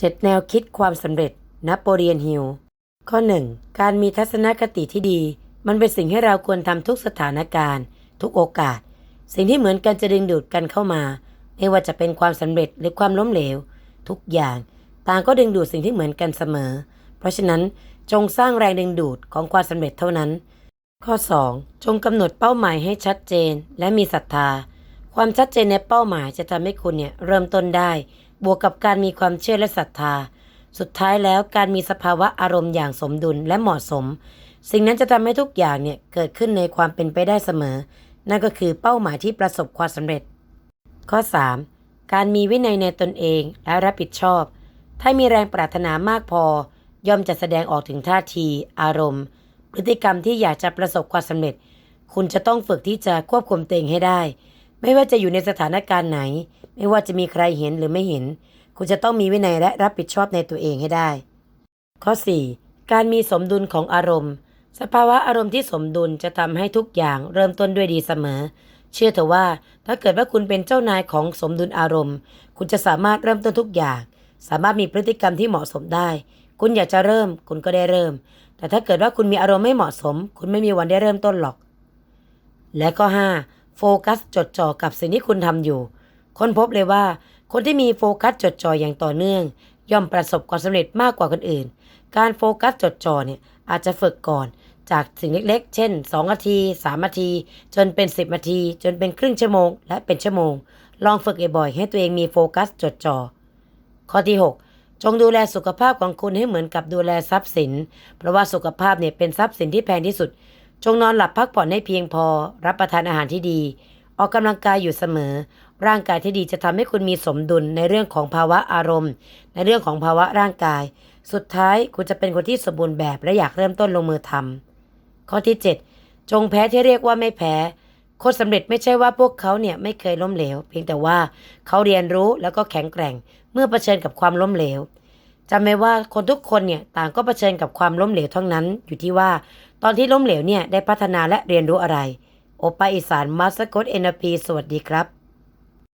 7 แนวคิดความสำเร็จนโปเลียนฮิลข้อ 1 การมีทัศนคติที่ดี มันเป็นสิ่งให้เราควรทำทุกสถานการณ์ ทุกโอกาส สิ่งที่เหมือนกันจะดึงดูดกันเข้ามา ไม่ว่าจะเป็นความสำเร็จหรือความล้มเหลว ทุกอย่าง ต่างก็ดึงดูดสิ่งที่เหมือนกันเสมอ เพราะฉะนั้นจงสร้างแรงดึงดูดของความสำเร็จเท่านั้น ข้อ 2 จงกำหนดเป้าหมายให้ชัดเจน และมีศรัทธา ความชัดเจนในเป้าหมายจะทำให้คุณเนี่ยเริ่มต้นได้ บวกกับการมีความเชื่อและศรัทธา สุดท้ายแล้วการมีสภาวะอารมณ์อย่างสมดุลและเหมาะสม สิ่งนั้นจะทำให้ทุกอย่างเนี่ยเกิดขึ้นในความเป็นไปได้เสมอ นั่นก็คือเป้าหมายที่ประสบความสำเร็จ ข้อ 3. การมีวินัยในตนเองและรับผิดชอบ ถ้ามีแรงปรารถนามากพอย่อมจะแสดงออกถึงท่าที อารมณ์ พฤติกรรมที่อยากจะประสบความสำเร็จ คุณจะต้องฝึกที่จะควบคุมตัวเองให้ได้ ไม่ว่าจะอยู่ในสถานการณ์ไหน ไม่ว่าจะมีใครเห็นหรือไม่เห็น คุณจะต้องมีวินัยและรับผิดชอบในตัวเองให้ได้ ข้อ 4. การมีสมดุลของอารมณ์ สภาวะอารมณ์ที่สมดุลจะทำให้ทุกอย่างเริ่มต้นด้วยดีเสมอ เชื่อเถอะว่า ถ้าเกิดว่าคุณเป็นเจ้านายของสมดุลอารมณ์ คุณจะสามารถเริ่มต้นทุกอย่าง สามารถมีพฤติกรรมที่เหมาะสมได้ คุณอยากจะเริ่ม คุณก็ได้เริ่ม แต่ถ้าเกิดว่าคุณมีอารมณ์ไม่เหมาะสม คุณไม่มีวันได้เริ่มต้นหรอก และก็ 5. โฟกัสจดจ่อกับสิ่งที่คุณทำอยู่ ค้นพบเลยว่า คนที่มีโฟกัสจดจ่ออย่างต่อเนื่อง ย่อมประสบความสำเร็จมากกว่าคนอื่น การโฟกัสจดจ่อเนี่ยอาจจะฝึกก่อน จากสิ่งเล็กๆ เช่น 2 นาที 3 นาที จนเป็น 10 นาที จนเป็นครึ่งชั่วโมง และเป็นชั่วโมง ลองฝึกบ่อยๆให้ตัวเองมีโฟกัสจดจ่อข้อที่ 6จงดูแลสุขภาพของคุณให้เหมือนกับดูแลทรัพย์สิน เพราะว่าสุขภาพเนี่ยเป็นทรัพย์สินที่แพงที่สุด จงนอนหลับพักผ่อนให้เพียงพอ รับประทานอาหารที่ดี ออกกำลังกายอยู่เสมอ ร่างกายที่ดีจะทำให้คุณมีสมดุลในเรื่องของภาวะอารมณ์ ในเรื่องของภาวะร่างกาย สุดท้ายคุณจะเป็นคนที่สมบูรณ์แบบและอยากเริ่มต้นลงมือทำข้อที่ 7 จงแพ้ที่เรียกว่าไม่แพ้คนสำเร็จไม่ใช่ว่าพวกเขาเนี่ยไม่เคยล้มเหลว เพียงแต่ว่าเขาเรียนรู้แล้วก็แข็งแกร่ง เมื่อเผชิญกับความล้มเหลว จำไว้ว่าคนทุกคนเนี่ยต่างก็เผชิญกับความล้มเหลวทั้งนั้น อยู่ที่ว่า ตอนที่ล้มเหลวเนี่ยได้พัฒนาและเรียนรู้อะไร โอปาอิสานมาสกตเอนพีสวัสดีครับ